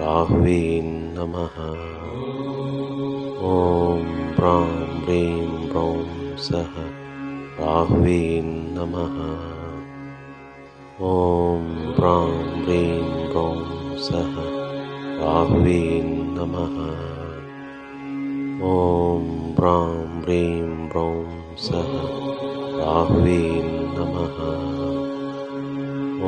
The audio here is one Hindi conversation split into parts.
राह्वे नमः। ॐ ब्रां ब्रीं ब्रौं सः राह्वे नमः। ॐ ब्रां ब्रीं ब्रौं सः राह्वे नमः। ॐ ब्रां ब्रीं ब्रौं सः राह्वे नमः।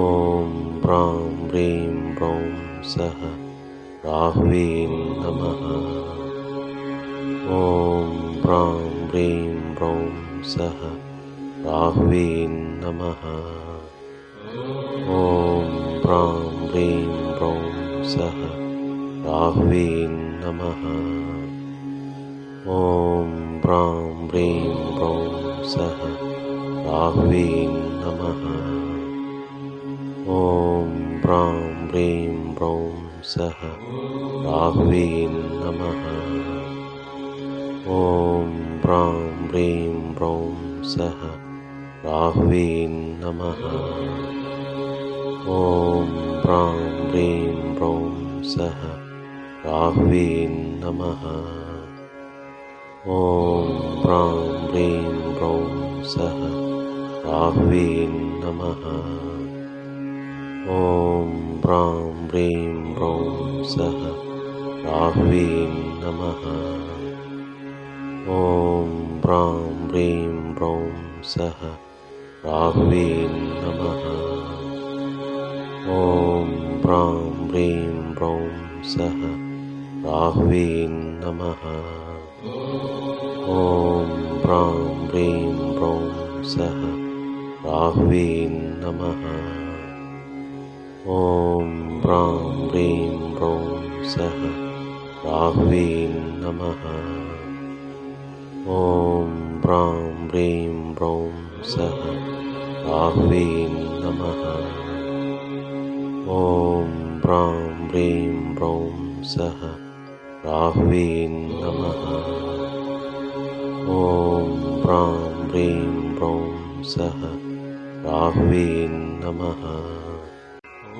ॐ ब्रां ब्रीं ब्रौं सः राह्वे नमः ॐ ब्रां ब्रीं ब्रौं सः राह्वे नमः ॐ ब्रां ब्रीं ब्रौं सः राह्वे नमः ॐ ब्रां ब्रीं ब्रौं सः राह्वे नमः ॐ ब्रां ब्रीं ब्रौं सः राह्वे नमः। ॐ ब्रां ब्रीं ब्रौं सः राह्वे नमः। ॐ ब्रां ब्रीं ब्रौं सः राह्वे नमः। ॐ ब्रां ब्रीं ब्रौं सः राह्वे नमः। ॐ ब्रां ब्रीं ह्रौं सः राह्वी नमः। ॐ ह्रां ह्रीं ह्रौं सः राह्वी नमः। ॐ ह्रां ह्रीं ह्रौं सः नमः। ॐ सः नमः। ॐ ह्रां ह्रीं ह्रौं सः राह्वे नमः। ॐ ह्रां ह्रीं ह्रौं सः राह्वे नमः। ॐ ह्रां ह्रीं ह्रौं सः राह्वे नमः। ॐ ह्रां ह्रीं ह्रौं सः राह्वे नमः।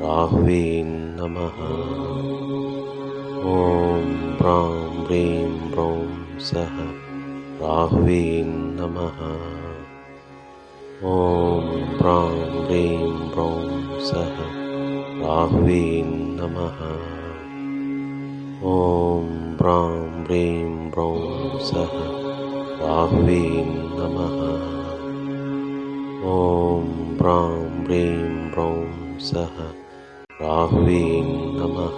राहवे नमः। ॐ ह्रां ह्रीं ह्रौं सः राहवे नमः। ॐ ह्रां ह्रीं ह्रौं सः राहवे नमः। ॐ ह्रां ह्रीं ह्रौं सः राहवे नमः। ॐ ह्रां ह्रीं ह्रौं सः राह्वे नमः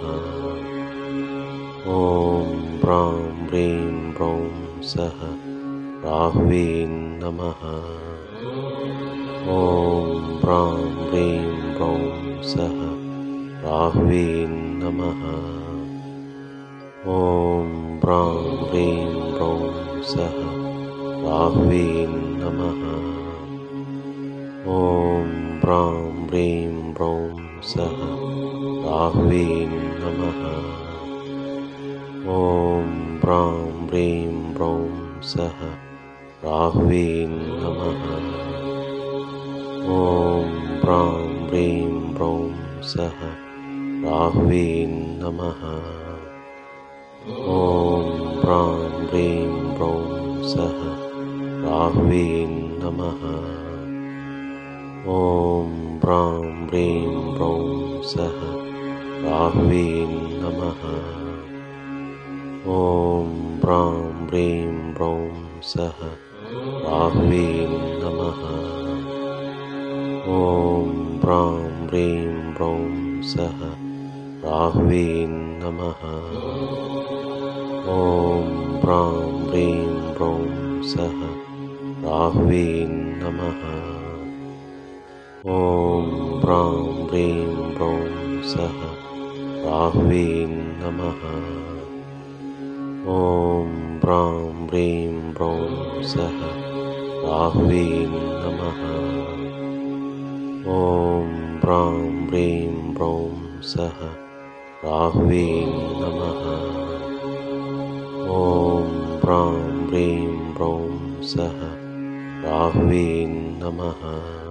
ॐ ब्रां ब्रीं ब्रौं सः राह्वे नमः ॐ ब्रां ब्रीं ब्रौं सः राह्वे नमः ॐ ब्रां ब्रीं ब्रौं सः राह्वे नमः ॐ ब्रां ब्रीं ब्रौं सः राह्वे नमः। ॐ ब्रां ब्रीं ब्रौं सः राह्वे नमः। ॐ ब्रां ब्रीं ब्रौं सः राह्वे नमः। ॐ ब्रां ब्रीं ब्रौं सः राह्वे नमः। ॐ ब्रां ब्रीं ब्रौं सः राह्वे नमः। ॐ ब्रां ब्रीं ब्रौं सः राह्वे नमः। ॐ ब्रां ब्रीं ब्रौं सः राह्वे नमः। ॐ ब्रां ब्रीं ब्रौं सः राह्वे नमः ॐ ब्रां ब्रीं ब्रों सः राह्वे नमः। ॐ ब्रां ब्रीं ब्रों सः राह्वे नमः। ॐ ब्रां ब्रीं ब्रों सः राह्वे नमः। ॐ ब्रां ब्रीं ब्रों सः राह्वे नमः।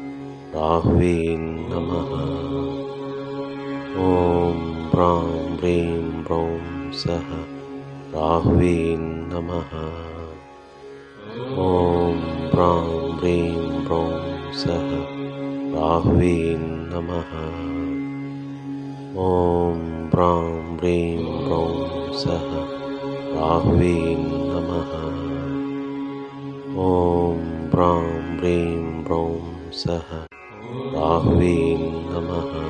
राह्वे नमः। ॐ ब्रां ब्रीं ब्रौं सः राह्वे नमः। ॐ ब्रां ब्रीं ब्रौं सः राह्वे नमः। ॐ ब्रां ब्रीं ब्रौं सः राह्वे नमः। ॐ ब्रां ब्रीं ब्रौं सः ராகுவே நமகா